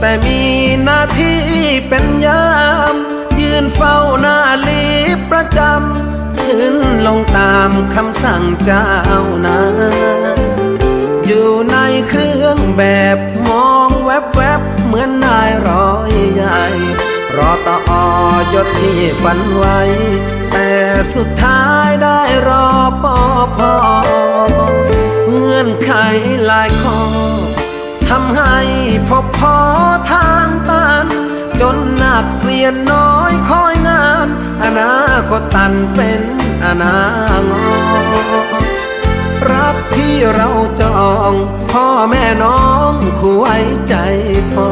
แต่มีหน้าที่เป็นยาม ยืนเฝ้าหน้าลีประจำยืนลงตามคำสั่งเจ้านาอยู่ในเครื่องแบบมองแวบๆเหมือนนายร้อยใหญ่รอต่อยศที่ฝันไว้ แต่สุดท้ายได้รอปอพอเงื่อนไขหลายข้อ ยนน้อยคอยงานอนาคตตันเป็นอนางรักที่เราจองพ่อแม่น้องคู่ไว้ใจพอ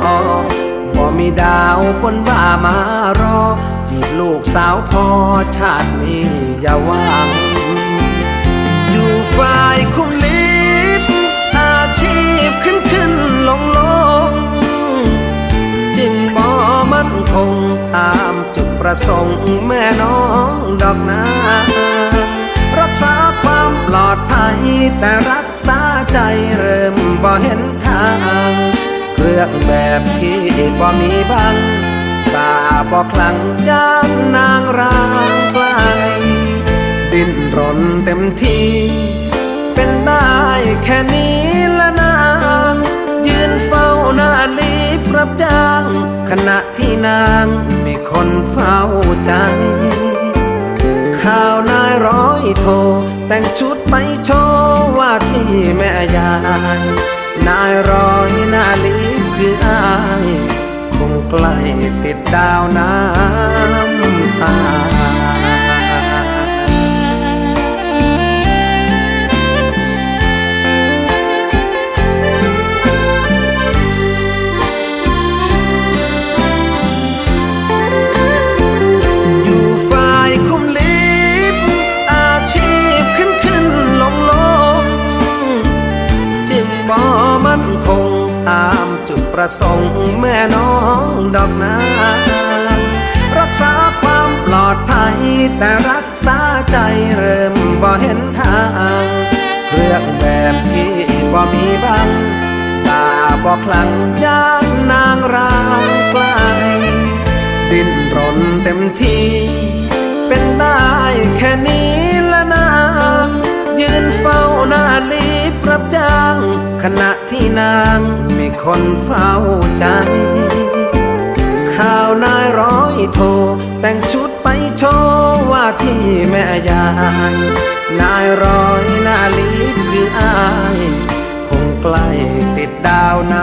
บ่มีดาวบนบ่ามารอจีบลูกสาวพอชาตินี้อย่าว่างอยู่ฝ่ายคุมลิ ส่งแม่น้องดอกนารักษาความปลอดภัย แต่รักษาใจเริ่มบ่เห็นทางเครื่องแบบที่บ่มีบังตาบ่คลังยานนางรางไกลดิ้นรนเต็มที่ เป็นได้แค่นี้ละนางยืนเฝ้าหน้าลีบรับจ้าง ขณะที่นาง นเฝ้าใจ ข่าวนายร้อยโท แต่งชุดไปโชว์ว่าที่แม่ยาย นายร้อยนาลีคืออาย คงใกล้ติดดาวน้ำ ตามจุดประสงค์แม่น้องดอกนารักษาความปลอดภัย แต่รักษาใจเริ่มบ่เห็นทางเครื่องแบบที่บ่มีบังตาบ่คลังย่านนางรางไกลดิ้นรนเต็มที่ เป็นได้แค่นี้ ที่นางมีคนเฝ้าใจข่าวนายร้อยโท แต่งชุดไปโชว์ว่าที่แม่ยาย นายร้อยนาลีบคืออาย คงใกล้น